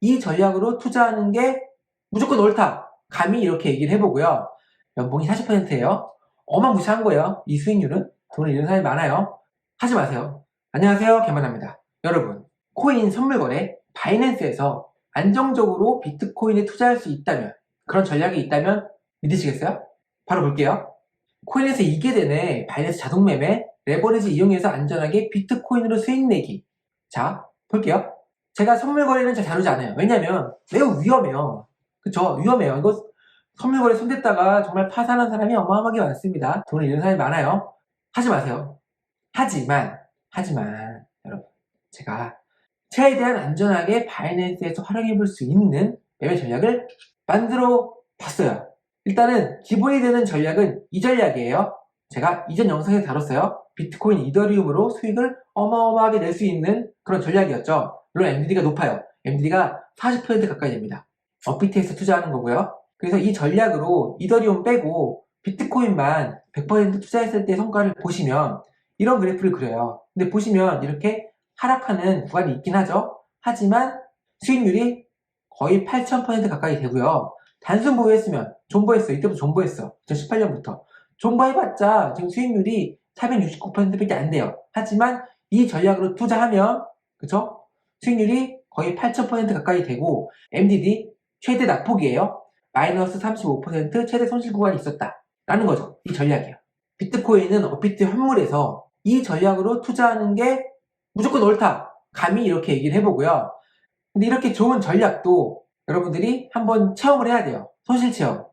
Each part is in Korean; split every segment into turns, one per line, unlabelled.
이 전략으로 투자하는 게 무조건 옳다. 감히 이렇게 얘기를 해보고요. 연봉이 40%예요. 어마무시한 거예요. 이 수익률은. 돈을 잃는 사람이 많아요. 하지 마세요. 안녕하세요. 개만합니다. 여러분, 코인 선물 거래 바이낸스에서 안정적으로 비트코인에 투자할 수 있다면 그런 전략이 있다면 믿으시겠어요? 바로 볼게요. 코인에서 이게 되네. 바이낸스 자동 매매, 레버리지 이용해서 안전하게 비트코인으로 수익 내기. 자, 볼게요. 제가 선물 거래는 잘 다루지 않아요. 왜냐면 매우 위험해요. 그쵸? 위험해요. 이거 선물 거래 손댔다가 정말 파산한 사람이 어마어마하게 많습니다. 돈을 잃는 사람이 많아요. 하지 마세요. 하지만, 하지만, 여러분, 제가 최대한 안전하게 바이낸스에서 활용해 볼 수 있는 매매 전략을 만들어 봤어요. 일단은 기본이 되는 전략은 이 전략이에요. 제가 이전 영상에서 다뤘어요. 비트코인 이더리움으로 수익을 어마어마하게 낼 수 있는 그런 전략이었죠. 물론 MDD가 높아요. MDD가 40% 가까이 됩니다. 업비트에서 투자하는 거고요. 그래서 이 전략으로 이더리움 빼고 비트코인만 100% 투자했을 때 성과를 보시면 이런 그래프를 그려요. 근데 보시면 이렇게 하락하는 구간이 있긴 하죠. 하지만 수익률이 거의 8,000% 가까이 되고요. 단순 보유했으면 존버했어. 이때부터 존버했어. 2018년부터. 존버해봤자 지금 수익률이 469%밖에 안 돼요. 하지만 이 전략으로 투자하면 그쵸? 수익률이 거의 8,000% 가까이 되고 MDD 최대 낙폭이에요. 마이너스 35% 최대 손실 구간이 있었다. 라는 거죠. 이 전략이에요. 비트코인은 업비트 현물에서 이 전략으로 투자하는 게 무조건 옳다. 감히 이렇게 얘기를 해보고요. 근데 이렇게 좋은 전략도 여러분들이 한번 체험을 해야 돼요. 손실 체험.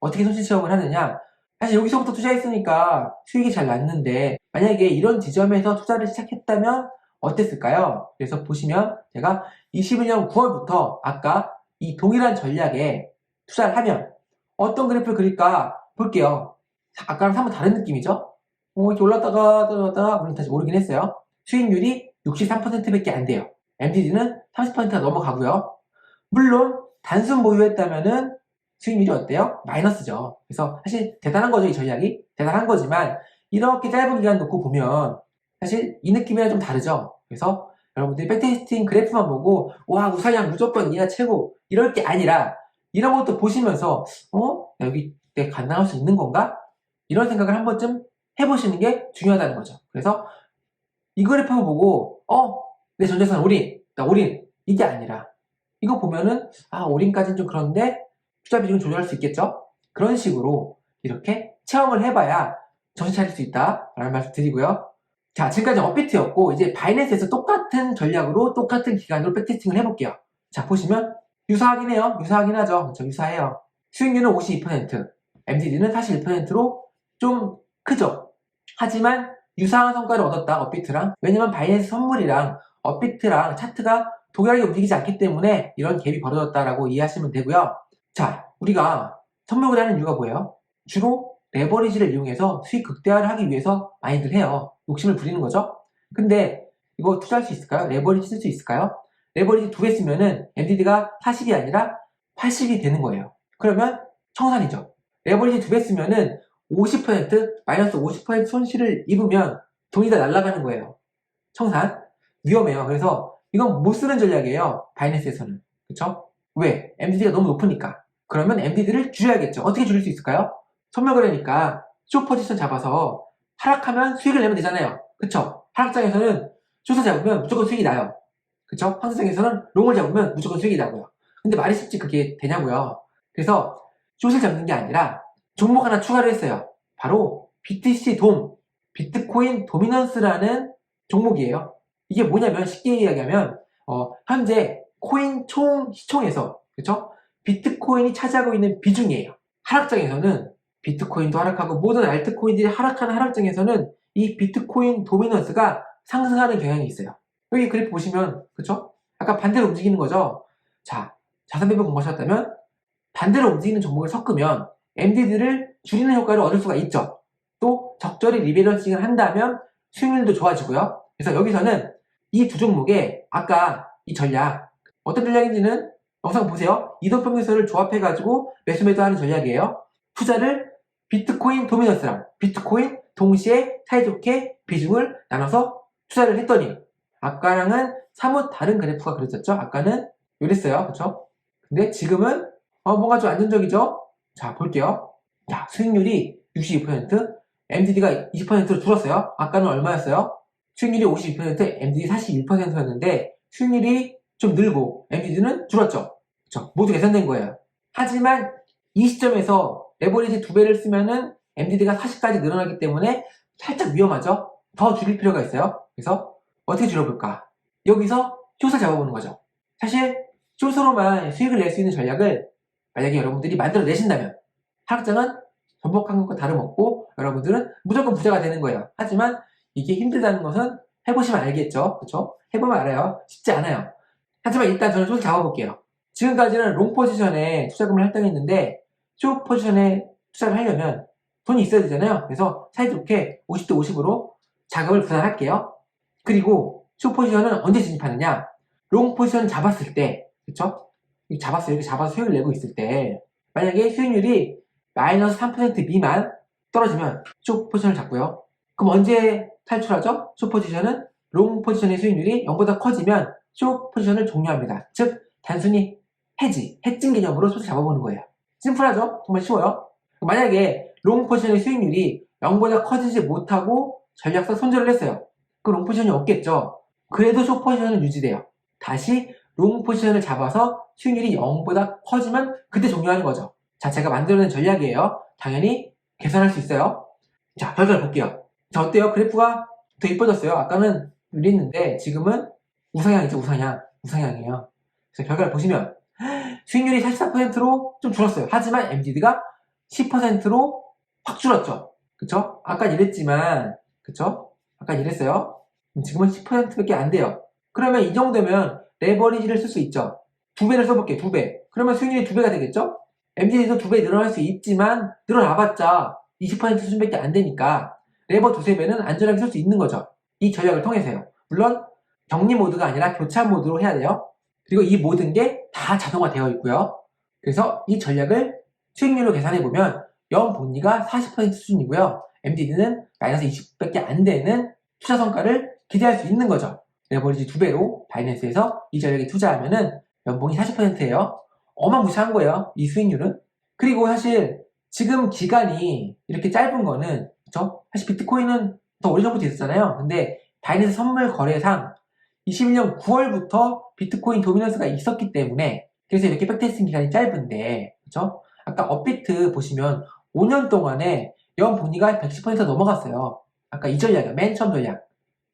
어떻게 손실 체험을 하느냐? 사실 여기서부터 투자했으니까 수익이 잘 났는데 만약에 이런 지점에서 투자를 시작했다면 어땠을까요? 그래서 보시면 제가 21년 9월부터 아까 이 동일한 전략에 투자를 하면 어떤 그래프를 그릴까 볼게요. 아까랑 한번 다른 느낌이죠? 어, 이렇게 올랐다가 떨어졌다가 물론 다시 오르긴 했어요. 수익률이 63%밖에 안 돼요. MDD는 30%가 넘어가고요. 물론 단순 보유했다면은 수익률이 어때요? 마이너스죠. 그래서 사실 대단한 거죠, 이 전략이. 대단한 거지만 이렇게 짧은 기간 놓고 보면 사실 이 느낌이랑 좀 다르죠. 그래서 여러분들이 백테스팅 그래프만 보고 와 우상향 무조건 이하 최고 이럴 게 아니라 이런 것도 보시면서 어? 여기 내가 가능할 수 있는 건가? 이런 생각을 한 번쯤 해보시는 게 중요하다는 거죠. 그래서 이 그래프 보고 어? 내 전재산 올인, 나 올인 이게 아니라 이거 보면은 아 올인까지는 좀 그런데 투자 비중을 조절할 수 있겠죠? 그런 식으로 이렇게 체험을 해봐야 정신 차릴 수 있다 라는 말씀 드리고요. 자, 지금까지 업비트였고 이제 바이낸스에서 똑같은 전략으로 똑같은 기간으로 백테스팅을 해볼게요. 자, 보시면 유사하긴 해요. 유사하긴 하죠. 그렇죠? 유사해요. 수익률은 52%, MDD는 41%로 좀 크죠. 하지만 유사한 성과를 얻었다, 업비트랑. 왜냐면 바이낸스 선물이랑 업비트랑 차트가 동일하게 움직이지 않기 때문에 이런 갭이 벌어졌다라고 이해하시면 되고요. 자, 우리가 선물을 하는 이유가 뭐예요? 주로 레버리지를 이용해서 수익 극대화를 하기 위해서 많이들 해요. 욕심을 부리는 거죠. 근데 이거 투자할 수 있을까요? 레버리지 쓸 수 있을까요? 레버리지 두 개 쓰면은 MDD가 40이 아니라 80이 되는 거예요. 그러면 청산이죠. 레버리지 두 개 쓰면은 50% 마이너스 50% 손실을 입으면 돈이 다 날아가는 거예요. 청산 위험해요. 그래서 이건 못 쓰는 전략이에요. 바이낸스에서는 그렇죠? 왜? MDD가 너무 높으니까. 그러면 MDD를 줄여야겠죠. 어떻게 줄일 수 있을까요? 선물 거래니까 쇼 포지션 잡아서 하락하면 수익을 내면 되잖아요. 그쵸? 하락장에서는 쇼트 잡으면 무조건 수익이 나요. 그쵸? 상승장에서는 롱을 잡으면 무조건 수익이 나고요. 근데 말이 쉽지 그게 되냐고요. 그래서 숏을 잡는 게 아니라 종목 하나 추가를 했어요. 바로 BTC 돔, 비트코인 도미넌스라는 종목이에요. 이게 뭐냐면 쉽게 이야기하면 어, 현재 코인 총 시총에서 그쵸? 비트코인이 차지하고 있는 비중이에요. 하락장에서는 비트코인도 하락하고 모든 알트코인들이 하락하는 하락장에서는 이 비트코인 도미넌스가 상승하는 경향이 있어요. 여기 그래프 보시면 그쵸? 아까 반대로 움직이는 거죠. 자, 자산 배분 공부하셨다면 반대로 움직이는 종목을 섞으면 MDD를 줄이는 효과를 얻을 수가 있죠. 또 적절히 리밸런싱을 한다면 수익률도 좋아지고요. 그래서 여기서는 이 두 종목에 아까 이 전략 어떤 전략인지는 영상 보세요. 이동평균선을 조합해가지고 매수 매도하는 전략이에요. 투자를 비트코인 도미넌스랑 비트코인 동시에 사이좋게 비중을 나눠서 투자를 했더니 아까랑은 사뭇 다른 그래프가 그려졌죠. 아까는 이랬어요. 그쵸? 근데 지금은 어, 뭔가 좀 안정적이죠? 자, 볼게요. 자, 수익률이 62%, MDD가 20%로 줄었어요. 아까는 얼마였어요? 수익률이 52%, MDD 41%였는데 수익률이 좀 늘고 MDD는 줄었죠. 그쵸? 모두 계산된 거예요. 하지만 이 시점에서 레버리지 두 배를 쓰면은 MDD가 40까지 늘어나기 때문에 살짝 위험하죠? 더 줄일 필요가 있어요. 그래서 어떻게 줄여볼까? 여기서 쇼를 잡아보는 거죠. 사실 쇼서로만 수익을 낼 수 있는 전략을 만약에 여러분들이 만들어 내신다면 하락장은 전복한 것과 다름없고 여러분들은 무조건 부자가 되는 거예요. 하지만 이게 힘들다는 것은 해보시면 알겠죠. 그쵸? 해보면 알아요. 쉽지 않아요. 하지만 일단 저는 쇼를 잡아볼게요. 지금까지는 롱 포지션에 투자금을 할당했는데 쇼 포지션에 투자를 하려면 돈이 있어야 되잖아요. 그래서 사이좋게 50대 50으로 자금을 분할할게요. 그리고 쇼 포지션은 언제 진입하느냐? 롱 포지션 잡았을 때, 그쵸? 잡았어요. 이렇게 잡아서 수익을 내고 있을 때, 만약에 수익률이 마이너스 3% 미만 떨어지면 쇼 포지션을 잡고요. 그럼 언제 탈출하죠? 쇼 포지션은 롱 포지션의 수익률이 0보다 커지면 쇼 포지션을 종료합니다. 즉, 단순히 해지, 해증 개념으로 쇼를 잡아보는 거예요. 심플하죠? 정말 쉬워요. 만약에 롱 포지션의 수익률이 0보다 커지지 못하고 전략상 손절을 했어요. 그럼 롱 포지션이 없겠죠? 그래도 쇼 포지션은 유지돼요. 다시 롱 포지션을 잡아서 수익률이 0보다 커지면 그때 종료하는 거죠. 자, 제가 만들어낸 전략이에요. 당연히 계산할 수 있어요. 자, 결과를 볼게요. 자, 어때요? 그래프가 더 이뻐졌어요. 아까는 이랬는데 지금은 우상향이죠, 우상향. 우상향이에요. 그래서 결과를 보시면 수익률이 44%로 좀 줄었어요. 하지만 MDD가 10%로 확 줄었죠. 그쵸? 아까 이랬지만, 그쵸? 아까 이랬어요. 지금은 10%밖에 안 돼요. 그러면 이 정도면 레버리지를 쓸 수 있죠. 두 배를 써볼게요. 두 배. 그러면 수익률이 두 배가 되겠죠? MDD도 두 배 늘어날 수 있지만 늘어나봤자 20% 수준밖에 안 되니까 레버 두세 배는 안전하게 쓸 수 있는 거죠. 이 전략을 통해서요. 물론 격리 모드가 아니라 교차 모드로 해야 돼요. 그리고 이 모든 게 다 자동화되어 있고요. 그래서 이 전략을 수익률로 계산해 보면 연 복리가 40% 수준이고요. MDD는 마이너스 20밖에 안 되는 투자 성과를 기대할 수 있는 거죠. 레버리지 두 배로 바이낸스에서 이 전략에 투자하면은 연봉이 40%예요. 어마무시한 거예요. 이 수익률은. 그리고 사실 지금 기간이 이렇게 짧은 거는 그쵸? 사실 비트코인은 더 오래전부터 있었잖아요. 근데 바이낸스 선물 거래상 21년 9월부터 비트코인 도미넌스가 있었기 때문에 그래서 이렇게 백테스팅 기간이 짧은데 그쵸? 아까 업비트 보시면 5년 동안에 연 복리가 110% 넘어갔어요. 아까 이 전략이요. 맨 처음 전략.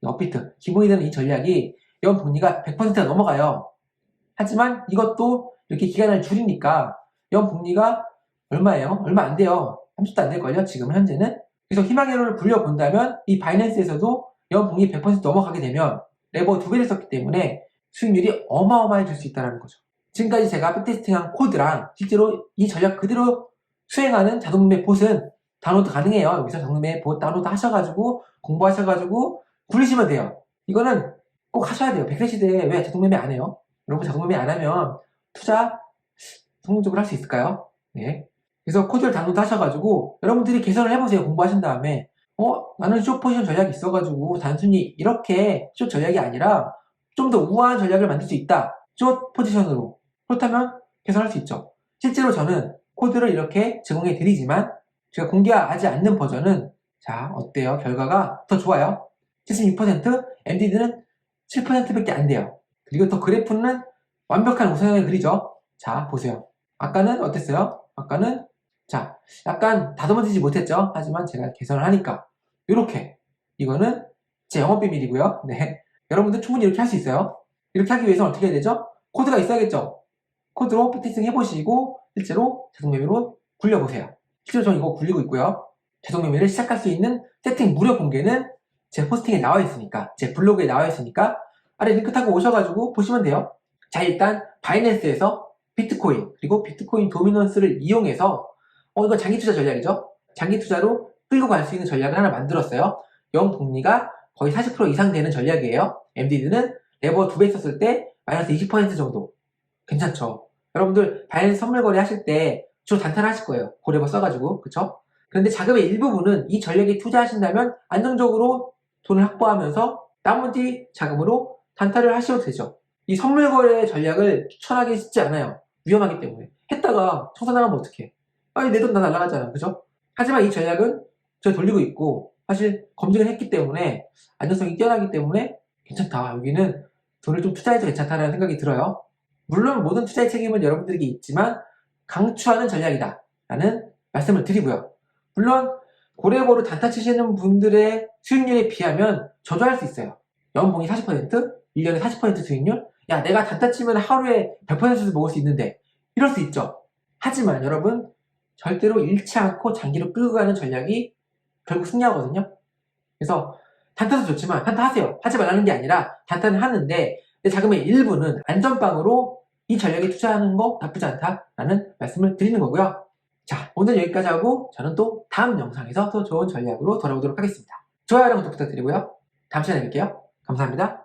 업비트. 기본이 되는 이 전략이 연 복리가 100%가 넘어가요. 하지만 이것도 이렇게 기간을 줄이니까 연 복리가 얼마예요? 얼마 안 돼요. 30도 안 될걸요? 지금 현재는. 그래서 희망회로를 굴려본다면 이 바이낸스에서도 연 복리 100% 넘어가게 되면 레버 두 배를 썼기 때문에 수익률이 어마어마해질 수 있다는 거죠. 지금까지 제가 백테스팅한 코드랑 실제로 이 전략 그대로 수행하는 자동매 봇은 다운로드 가능해요. 여기서 자동매 봇 다운로드 하셔가지고 공부하셔가지고 굴리시면 돼요. 이거는 꼭 하셔야 돼요. 100세 시대에 왜 자동매매 안 해요? 여러분 자동매매 안 하면 투자 성공적으로 할 수 있을까요? 네. 그래서 코드를 다운로드 하셔가지고 여러분들이 개선을 해보세요. 공부하신 다음에 어 나는 쇼 포지션 전략이 있어가지고 단순히 이렇게 쇼 전략이 아니라 좀 더 우아한 전략을 만들 수 있다. 쇼 포지션으로 그렇다면 개선할 수 있죠. 실제로 저는 코드를 이렇게 제공해 드리지만 제가 공개하지 않는 버전은 자 어때요? 결과가 더 좋아요. 76% MDD는 7%밖에 안 돼요. 그리고 더 그래프는 완벽한 우상향을 그리죠. 자 보세요. 아까는 어땠어요? 아까는 자 약간 다듬어지지 못했죠. 하지만 제가 개선을 하니까 이렇게 이거는 제 영업 비밀이고요. 네 여러분들 충분히 이렇게 할 수 있어요. 이렇게 하기 위해서 어떻게 해야 되죠? 코드가 있어야겠죠. 코드로 패티싱 해보시고 실제로 자동 매매로 굴려보세요. 실제로 저는 이거 굴리고 있고요. 자동 매매를 시작할 수 있는 세팅 무료 공개는 제 포스팅에 나와 있으니까 제 블로그에 나와 있으니까 아래 링크 타고 오셔가지고 보시면 돼요. 자 일단 바이낸스에서 비트코인 그리고 비트코인 도미넌스를 이용해서 어 이거 장기 투자 전략이죠. 장기 투자로 끌고 갈 수 있는 전략을 하나 만들었어요. 영 복리가 거의 40% 이상 되는 전략이에요. MDD는 레버 두 배 썼을 때 마이너스 20% 정도. 괜찮죠? 여러분들 바이낸스 선물 거래 하실 때 주로 단타를 하실 거예요. 고레버 써가지고. 그쵸? 그런데 자금의 일부분은 이 전략에 투자하신다면 안정적으로 돈을 확보하면서 나머지 자금으로 단타를 하셔도 되죠. 이 선물 거래 전략을 추천하기 쉽지 않아요. 위험하기 때문에. 했다가 청산당하면 어떡해. 아니, 내돈 다 날라가잖아. 그죠? 하지만 이 전략은 저 돌리고 있고, 사실 검증을 했기 때문에, 안전성이 뛰어나기 때문에 괜찮다. 여기는 돈을 좀 투자해도 괜찮다는 생각이 들어요. 물론 모든 투자의 책임은 여러분들에게 있지만, 강추하는 전략이다. 라는 말씀을 드리고요. 물론, 고래보로 단타 치시는 분들의 수익률에 비하면 저도 할 수 있어요. 연봉이 40%? 1년에 40% 수익률? 야, 내가 단타 치면 하루에 100%도 먹을 수 있는데. 이럴 수 있죠. 하지만 여러분, 절대로 잃지 않고 장기로 끌고 가는 전략이 결국 승리하거든요. 그래서 단타도 좋지만 단타 하세요. 하지 말라는 게 아니라 단타는 하는데 내 자금의 일부는 안전빵으로 이 전략에 투자하는 거 나쁘지 않다라는 말씀을 드리는 거고요. 자, 오늘 여기까지 하고 저는 또 다음 영상에서 더 좋은 전략으로 돌아오도록 하겠습니다. 좋아요랑 구독 부탁드리고요. 다음 시간에 뵐게요. 감사합니다.